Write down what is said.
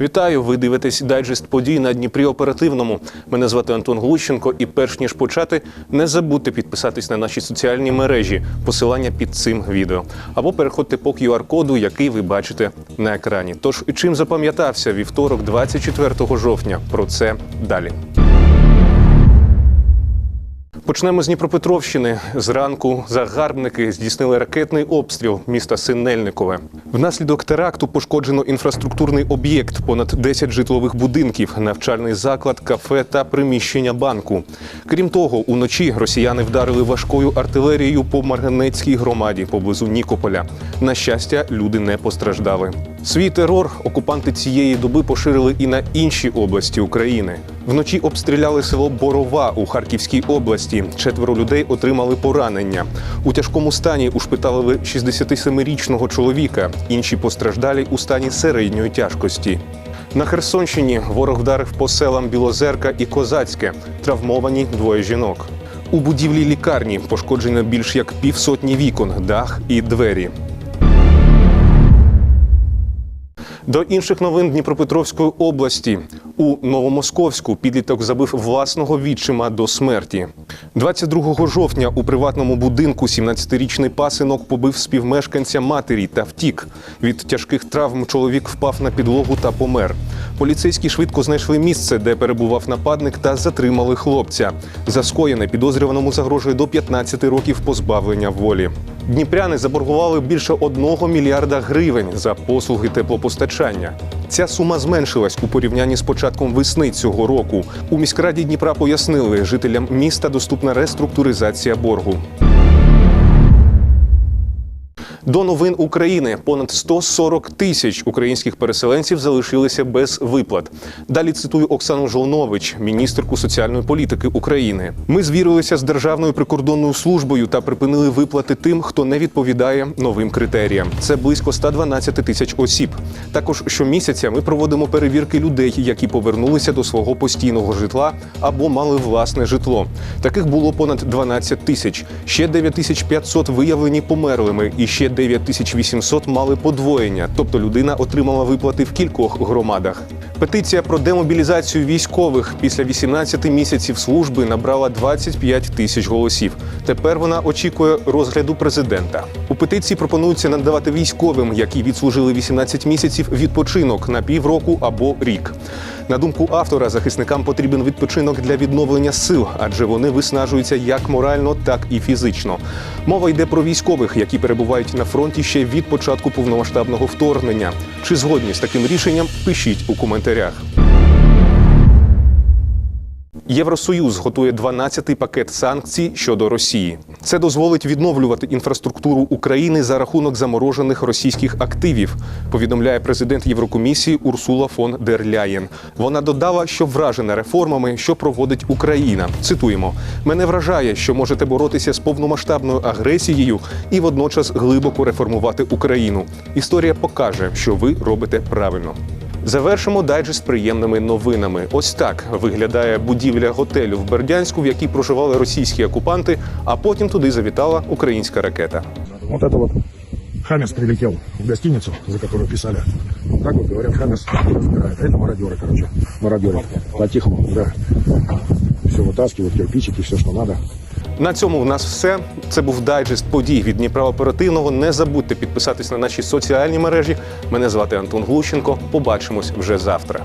Вітаю! Ви дивитесь дайджест подій на Дніпрі оперативному. Мене звати Антон Глущенко. І перш ніж почати, не забудьте підписатись на наші соціальні мережі, посилання під цим відео. Або переходьте по QR-коду, який ви бачите на екрані. Тож чим запам'ятався вівторок, 24 жовтня. Про це далі. Почнемо з Дніпропетровщини. Зранку загарбники здійснили ракетний обстріл міста Синельникове. Внаслідок теракту пошкоджено інфраструктурний об'єкт, понад 10 житлових будинків, навчальний заклад, кафе та приміщення банку. Крім того, уночі росіяни вдарили важкою артилерією по Марганецькій громаді поблизу Нікополя. На щастя, люди не постраждали. Свій терор окупанти цієї доби поширили і на інші області України. Вночі обстріляли село Борова у Харківській області. Четверо людей отримали поранення. У тяжкому стані ушпиталили 67-річного чоловіка. Інші постраждалі у стані середньої тяжкості. На Херсонщині ворог вдарив по селам Білозерка і Козацьке. Травмовані двоє жінок. У будівлі лікарні пошкоджено більш як півсотні вікон, дах і двері. До інших новин Дніпропетровської області у Новомосковську підліток забив власного відчима до смерті. 22 жовтня у приватному будинку 17-річний пасинок побив співмешканця матері та втік. Від тяжких травм чоловік впав на підлогу та помер. Поліцейські швидко знайшли місце, де перебував нападник, та затримали хлопця. За скоєне підозрюваному загрожує до 15 років позбавлення волі. Дніпряни заборгували більше одного мільярда гривень за послуги теплопостачання. Ця сума зменшилась у порівнянні з початком весни цього року. У міськраді Дніпра пояснили, жителям міста доступна реструктуризація боргу. До новин України понад 140 тисяч українських переселенців залишилися без виплат. Далі цитую Оксану Жолнович, міністерку соціальної політики України. Ми звірилися з Державною прикордонною службою та припинили виплати тим, хто не відповідає новим критеріям. Це близько 112 тисяч осіб. Також щомісяця ми проводимо перевірки людей, які повернулися до свого постійного житла або мали власне житло. Таких було понад 12 тисяч. Ще 9500 виявлені померлими, і ще 9800 мали подвоєння, тобто людина отримала виплати в кількох громадах. Петиція про демобілізацію військових після 18 місяців служби набрала 25 тисяч голосів. Тепер вона очікує розгляду президента. У петиції пропонується надавати військовим, які відслужили 18 місяців, відпочинок на півроку або рік. На думку автора, захисникам потрібен відпочинок для відновлення сил, адже вони виснажуються як морально, так і фізично. Мова йде про військових, які перебувають на фронті ще від початку повномасштабного вторгнення. Чи згодні з таким рішенням? Пишіть у коментарях. Євросоюз готує 12-й пакет санкцій щодо Росії. Це дозволить відновлювати інфраструктуру України за рахунок заморожених російських активів. Повідомляє президент Єврокомісії Урсула фон дер Ляєн. Вона додала, що вражена реформами, що проводить Україна. Цитуємо: мене вражає, що можете боротися з повномасштабною агресією і водночас глибоко реформувати Україну. Історія покаже, що ви робите правильно. Завершимо дайджест приємними новинами. Ось так виглядає будівля готелю в Бердянську, в якій проживали російські окупанти, а потім туди завітала українська ракета. Вот это вот Хамес прилетел в гостиницу, за которую писали. Вот так вот говорят, Хамес разбирает. А это мародеры, короче. Мародеры. По-тихому, да. Все вытаскивают, кирпичики, все, что надо. На цьому у нас все. Це був дайджест подій від Дніпра оперативного. Не забудьте підписатись на наші соціальні мережі. Мене звати Антон Глущенко. Побачимось вже завтра.